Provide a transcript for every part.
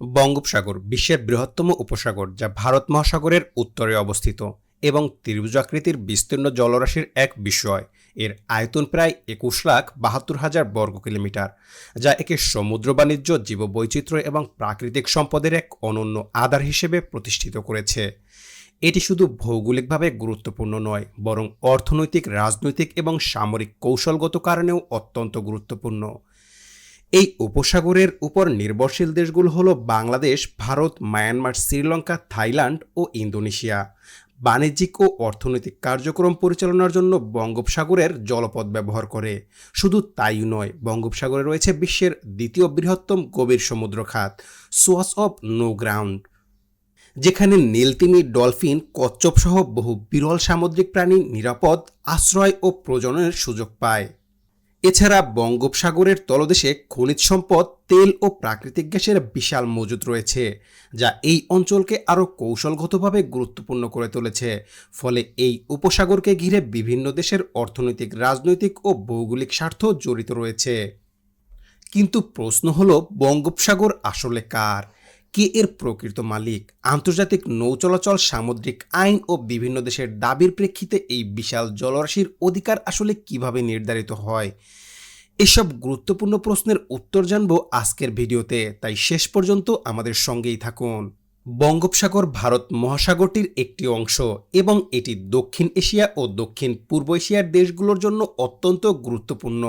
বঙ্গোপসাগর, বিশ্বের বৃহত্তম উপসাগর যা ভারত মহাসাগরের উত্তরে অবস্থিত এবং ত্রিভুজাকৃতির বিস্তীর্ণ জলরাশির এক বিষয় এর আয়তন প্রায় একুশ লাখ বাহাত্তর হাজার বর্গ কিলোমিটার, যা একে সমুদ্র বাণিজ্য, জীববৈচিত্র্য এবং প্রাকৃতিক সম্পদের এক অনন্য আধার হিসেবে প্রতিষ্ঠিত করেছে। এটি শুধু ভৌগোলিকভাবে গুরুত্বপূর্ণ নয়, বরং অর্থনৈতিক, রাজনৈতিক এবং সামরিক কৌশলগত কারণেও অত্যন্ত গুরুত্বপূর্ণ। এই উপসাগরের উপর নির্ভরশীল দেশগুলো হলো বাংলাদেশ, ভারত, মায়ানমার, শ্রীলঙ্কা, থাইল্যান্ড ও ইন্দোনেশিয়া। বাণিজ্যিক ও অর্থনৈতিক কার্যক্রম পরিচালনার জন্য বঙ্গোপসাগরের জলপথ ব্যবহার করে। শুধু তাই নয়, বঙ্গোপসাগরে রয়েছে বিশ্বের দ্বিতীয় বৃহত্তম গভীর সমুদ্র খাত সোয়াস অফ নো গ্রাউন্ড। যেখানে নীলতিমি ডলফিন কচ্ছপ সহ বহু বিরল সামুদ্রিক প্রাণী নিরাপদ, আশ্রয় ও প্রজননের সুযোগ পায়। এছাড়া বঙ্গোপসাগরের তলদেশে খনিজ সম্পদ, তেল ও প্রাকৃতিক গ্যাসের বিশাল মজুদ রয়েছে, যা এই অঞ্চলকে আরও কৌশলগতভাবে গুরুত্বপূর্ণ করে তুলেছে। ফলে এই উপসাগরকে ঘিরে বিভিন্ন দেশের অর্থনৈতিক, রাজনৈতিক ও ভৌগোলিক স্বার্থ জড়িত রয়েছে। কিন্তু প্রশ্ন হলো, বঙ্গোপসাগর আসলে কার? কে এর প্রকৃত মালিক? আন্তর্জাতিক নৌ চলাচল সামুদ্রিক আইন ও বিভিন্ন দেশের দাবির প্রেক্ষিতে এই বিশাল জলরাশির অধিকার আসলে কীভাবে নির্ধারিত হয়? এসব গুরুত্বপূর্ণ প্রশ্নের উত্তর জানব আজকের ভিডিওতে। তাই শেষ পর্যন্ত আমাদের সঙ্গেই থাকুন। বঙ্গোপসাগর ভারত মহাসাগরটির একটি অংশ এবং এটি দক্ষিণ এশিয়া ও দক্ষিণ পূর্ব এশিয়ার দেশগুলোর জন্য অত্যন্ত গুরুত্বপূর্ণ।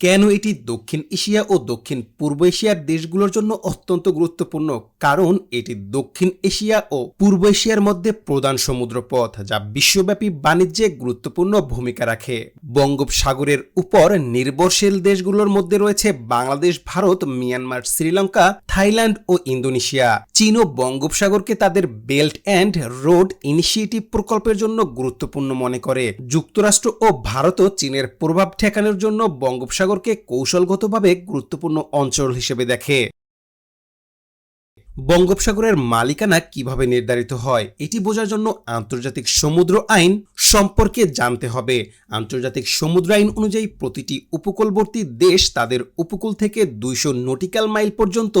কেন এটি দক্ষিণ এশিয়া ও দক্ষিণ পূর্ব এশিয়ার দেশগুলোর জন্য অত্যন্ত গুরুত্বপূর্ণ? কারণ এটি দক্ষিণ এশিয়া ও পূর্ব এশিয়ার মধ্যে প্রধান সমুদ্রপথ, যা বিশ্বব্যাপী বাণিজ্যে গুরুত্বপূর্ণ ভূমিকা রাখে। বঙ্গোপসাগরের উপর নির্ভরশীল দেশগুলোর মধ্যে রয়েছে বাংলাদেশ, ভারত, মিয়ানমার, শ্রীলঙ্কা, থাইল্যান্ড ও ইন্দোনেশিয়া। চীন ও বঙ্গোপসাগরকে তাদের বেল্ট অ্যান্ড রোড ইনিশিয়েটিভ প্রকল্পের জন্য গুরুত্বপূর্ণ মনে করে। যুক্তরাষ্ট্র ও ভারতও চীনের প্রভাব ঠেকানোর জন্য বঙ্গোপসাগর সাগরকে কৌশলগতভাবে গুরুত্বপূর্ণ অঞ্চল হিসেবে দেখে। বঙ্গোপসাগরের মালিকানা কীভাবে নির্ধারিত হয়, এটি বোঝার জন্য আন্তর্জাতিক সমুদ্র আইন সম্পর্কে জানতে হবে। আন্তর্জাতিক সমুদ্র আইন অনুযায়ী প্রতিটি উপকূলবর্তী দেশ তাদের উপকূল থেকে দুইশো নটিক্যাল মাইল পর্যন্ত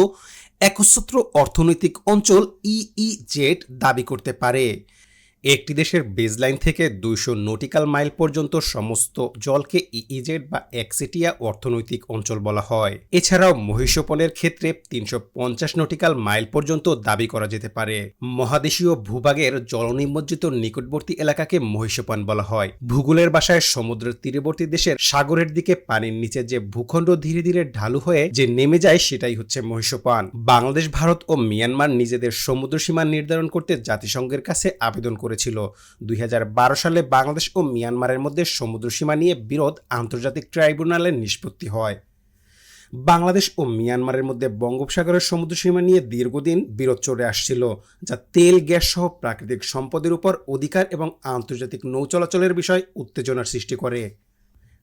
একচ্ছত্র অর্থনৈতিক অঞ্চল ইইজেড দাবি করতে পারে। একটি দেশের বেজলাইন থেকে দুইশো নটিক্যাল মাইল পর্যন্ত সমস্ত জলকে ইইজেড বা একসেটিয়া অর্থনৈতিক অঞ্চল বলা হয়। এছাড়াও মহিষপনের ক্ষেত্রে তিনশো পঞ্চাশ নটিক্যাল মাইল পর্যন্ত দাবি করা যেতে পারে। মহাদেশীয় ভূভাগের জলনিমজ্জিত নিকটবর্তী এলাকাকে মহিষপন বলা হয়। ভূগোলের বাসায় সমুদ্রের তীরবর্তী দেশের সাগরের দিকে পানির নিচে যে ভূখণ্ড ধীরে ধীরে ঢালু হয়ে যে নেমে যায় সেটাই হচ্ছে মহিষপান বাংলাদেশ, ভারত ও মিয়ানমার নিজেদের সমুদ্র সীমা নির্ধারণ করতে জাতিসংঘের কাছে আবেদন করেছিল। দুই হাজার বারো সালে বাংলাদেশ ও মিয়ানমারের মধ্যে সমুদ্রসীমা নিয়ে বিরোধ আন্তর্জাতিক ট্রাইব্যুনালের নিষ্পত্তি হয়। বাংলাদেশ ও মিয়ানমারের মধ্যে বঙ্গোপসাগরের সমুদ্রসীমা নিয়ে দীর্ঘদিন বিরোধ চলে আসছিল, যা তেল, গ্যাস সহ প্রাকৃতিক সম্পদের উপর অধিকার এবং আন্তর্জাতিক নৌ চলাচলের বিষয় উত্তেজনার সৃষ্টি করে।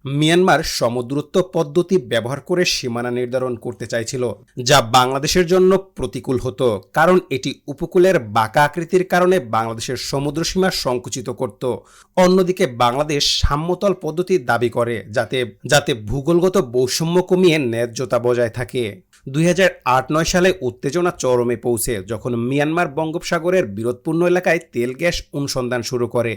মিয়ানমার সমুদ্রত্ব পদ্ধতি ব্যবহার করে সীমানা নির্ধারণ করতে চাইছিল, যা বাংলাদেশের জন্য প্রতিকূল হতো, কারণ এটি উপকূলের বাঁকা আকৃতির কারণে বাংলাদেশের সমুদ্র সীমা সংকুচিত করত। অন্যদিকে বাংলাদেশ সাম্যতল পদ্ধতি দাবি করে, যাতে যাতে ভূগোলগত বৈষম্য কমিয়ে ন্যায্যতা বজায় থাকে। দুই নয় সালে উত্তেজনা চরমে পৌঁছে, যখন মিয়ানমার বঙ্গোপসাগরের বিরোধপূর্ণ এলাকায় তেল গ্যাস অনুসন্ধান শুরু করে।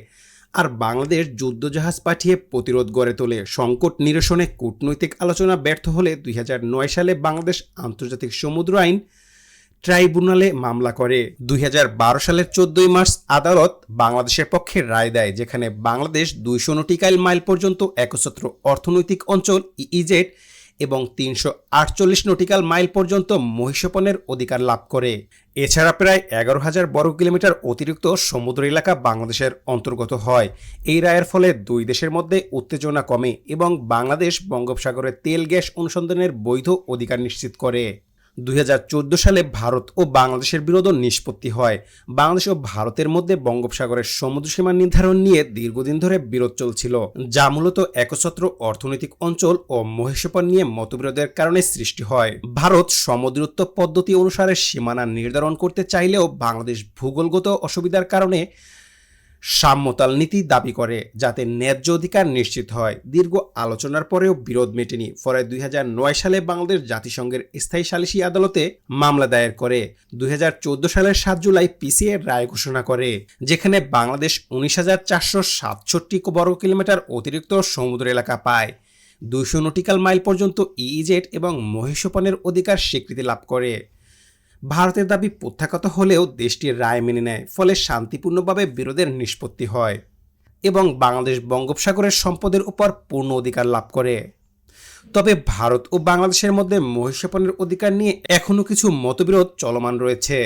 আর বাংলাদেশ যুদ্ধজাহাজ পাঠিয়ে প্রতিরোধ গড়ে তোলে। সংকট নিরসনে কূটনৈতিক আলোচনা ব্যর্থ হলে দুই হাজার নয় সালে বাংলাদেশ আন্তর্জাতিক সমুদ্র আইন ট্রাইব্যুনালে মামলা করে। দুই হাজার বারো সালের চোদ্দই মার্চ আদালত বাংলাদেশের পক্ষে রায় দেয়, যেখানে বাংলাদেশ দুইশো নটিকাইল মাইল পর্যন্ত একচ্ছত্র অর্থনৈতিক অঞ্চল ইজেড এবং তিনশো আটচল্লিশ নটিক্যাল মাইল পর্যন্ত মহিষপণের অধিকার লাভ করে। এছাড়া প্রায় এগারো হাজার বর্গ কিলোমিটার অতিরিক্ত সমুদ্র এলাকা বাংলাদেশের অন্তর্গত হয়। এই রায়ের ফলে দুই দেশের মধ্যে উত্তেজনা কমে এবং বাংলাদেশ বঙ্গোপসাগরে তেল গ্যাস অনুসন্ধানের বৈধ অধিকার নিশ্চিত করে। দু হাজার চোদ্দ সালে ভারত ও বাংলাদেশের বিরোধ নিষ্পত্তি হয়। বাংলাদেশ ও ভারতের মধ্যে বঙ্গোপসাগরের সমুদ্রসীমা নির্ধারণ নিয়ে দীর্ঘদিন ধরে বিরোধ চলছিল, যা মূলত একছত্র অর্থনৈতিক অঞ্চল ও মহেশপন নিয়ে মতবিরোধের কারণে সৃষ্টি হয়। ভারত সমুদ্রত্ব পদ্ধতি অনুসারে সীমানা নির্ধারণ করতে চাইলেও বাংলাদেশ ভূগোলগত অসুবিধার কারণে সাম্যতাল নীতি দাবি করে যাতে ন্যায্য অধিকার নিশ্চিত হয়। দীর্ঘ আলোচনার পরেও বিরোধ মেটেনি। ফলে দুই হাজার নয় সালে বাংলাদেশ জাতিসংঘের স্থায়ী সালিসি আদালতে মামলা দায়ের করে। দুই হাজার চোদ্দ সালের সাত জুলাই পিসিএ রায় ঘোষণা করে, যেখানে বাংলাদেশ উনিশ হাজার চারশো সাতষট্টি বর্গ কিলোমিটার অতিরিক্ত সমুদ্র এলাকা পায়। দুইশো নটিক্যাল মাইল পর্যন্ত ইইজেট এবং মহিষপানের অধিকার স্বীকৃতি লাভ করে। ভারতের দাবি প্রত্যাখ্যাত হলেও দেশটির রায় মেনে নেয়, ফলে শান্তিপূর্ণভাবে বিরোধের নিষ্পত্তি হয় এবং বাংলাদেশ বঙ্গোপসাগরের সম্পদের উপর পূর্ণ অধিকার লাভ করে। তবে ভারত ও বাংলাদেশের মধ্যে মহিষাপনের অধিকার নিয়ে এখনও কিছু মতবিরোধ চলমান রয়েছে।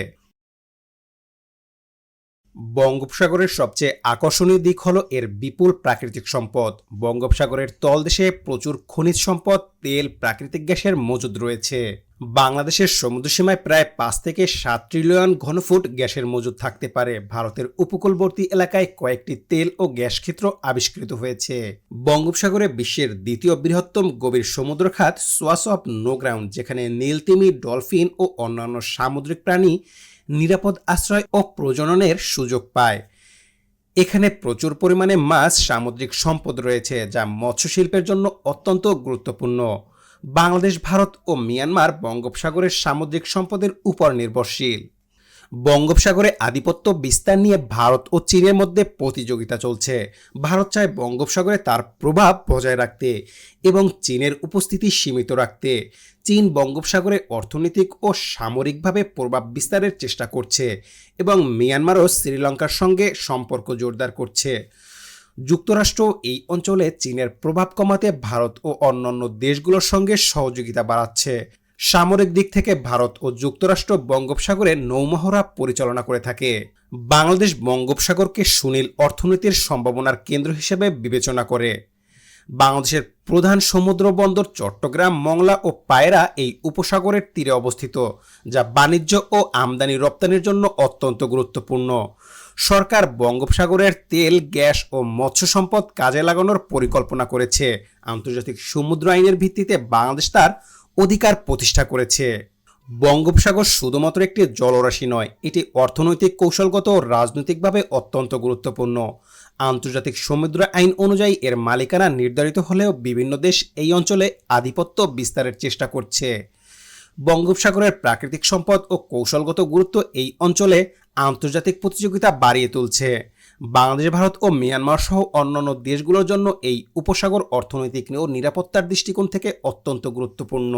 বঙ্গোপসাগরের সবচেয়ে আকর্ষণীয় দিক হলো এর বিপুল প্রাকৃতিক সম্পদ। বঙ্গোপসাগরের তলদেশে প্রচুর খনিজ সম্পদ, তেল, প্রাকৃতিক গ্যাসের মজুদ রয়েছে। বাংলাদেশের সমুদ্রসীমায় প্রায় পাঁচ থেকে সাত ট্রিলিয়ন ঘনফুট গ্যাসের মজুদ থাকতে পারে। ভারতের উপকূলবর্তী এলাকায় কয়েকটি তেল ও গ্যাস ক্ষেত্র আবিষ্কৃত হয়েছে। বঙ্গোপসাগরে বিশ্বের দ্বিতীয় বৃহত্তম গভীর সমুদ্র খাত সোয়াস অফ নো গ্রাউন্ড যেখানে নীলতিমি ডলফিন ও অন্যান্য সামুদ্রিক প্রাণী নিরাপদ আশ্রয় ও প্রজননের সুযোগ পায়। এখানে প্রচুর পরিমাণে মাছ সামুদ্রিক সম্পদ রয়েছে, যা মৎস্য শিল্পের জন্য অত্যন্ত গুরুত্বপূর্ণ। বাংলাদেশ, ভারত ও মিয়ানমার বঙ্গোপসাগরের সামুদ্রিক সম্পদের উপর নির্ভরশীল। বঙ্গোপসাগরে আধিপত্য বিস্তার নিয়ে ভারত ও চীনের মধ্যে প্রতিযোগিতা চলছে। ভারত চায় বঙ্গোপসাগরে তার প্রভাব বজায় রাখতে এবং চীনের উপস্থিতি সীমিত রাখতে। চীন বঙ্গোপসাগরে অর্থনৈতিক ও সামরিকভাবে প্রভাব বিস্তারের চেষ্টা করছে এবং মিয়ানমারও শ্রীলঙ্কার সঙ্গে সম্পর্ক জোরদার করছে। যুক্তরাষ্ট্র এই অঞ্চলে চীনের প্রভাব কমাতে ভারত ও অন্যান্য দেশগুলোর সঙ্গে সহযোগিতা বাড়াচ্ছে। সামরিক দিক থেকে ভারত ও যুক্তরাষ্ট্র বঙ্গোপসাগরে নৌমহড়া পরিচালনা করে থাকে। বাংলাদেশ বঙ্গোপসাগরকে সুনীল অর্থনীতির সম্ভাবনার কেন্দ্র হিসেবে বিবেচনা করে। বাংলাদেশের প্রধান সমুদ্র বন্দর চট্টগ্রাম, মংলা ও পায়রা এই উপসাগরের তীরে অবস্থিত, যা বাণিজ্য ও আমদানি রপ্তানির জন্য অত্যন্ত গুরুত্বপূর্ণ। সরকার বঙ্গোপসাগরের তেল, গ্যাস ও মৎস্য সম্পদ কাজে লাগানোর পরিকল্পনা করেছে। আন্তর্জাতিক সমুদ্র আইনের ভিত্তিতে বাংলাদেশ তার অধিকার প্রতিষ্ঠা করেছে। বঙ্গোপসাগর শুধুমাত্র একটি জলরাশি নয়, এটি অর্থনৈতিক কৌশলগত ও রাজনৈতিকভাবে অত্যন্ত গুরুত্বপূর্ণ। আন্তর্জাতিক সমুদ্র আইন অনুযায়ী এর মালিকানা নির্ধারিত হলেও বিভিন্ন দেশ এই অঞ্চলে আধিপত্য বিস্তারের চেষ্টা করছে। বঙ্গোপসাগরের প্রাকৃতিক সম্পদ ও কৌশলগত গুরুত্ব এই অঞ্চলে আন্তর্জাতিক প্রতিযোগিতা বাড়িয়ে তুলছে। বাংলাদেশ, ভারত ও মিয়ানমার সহ অন্যান্য দেশগুলোর জন্য এই উপসাগর অর্থনৈতিক ও নিরাপত্তার দৃষ্টিকোণ থেকে অত্যন্ত গুরুত্বপূর্ণ।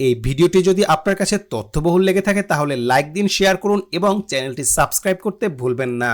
এই ভিডিওটি যদি আপনার কাছে তথ্যবহুল লেগে থাকে, তাহলে লাইক দিন, শেয়ার করুন এবং চ্যানেলটি সাবস্ক্রাইব করতে ভুলবেন না।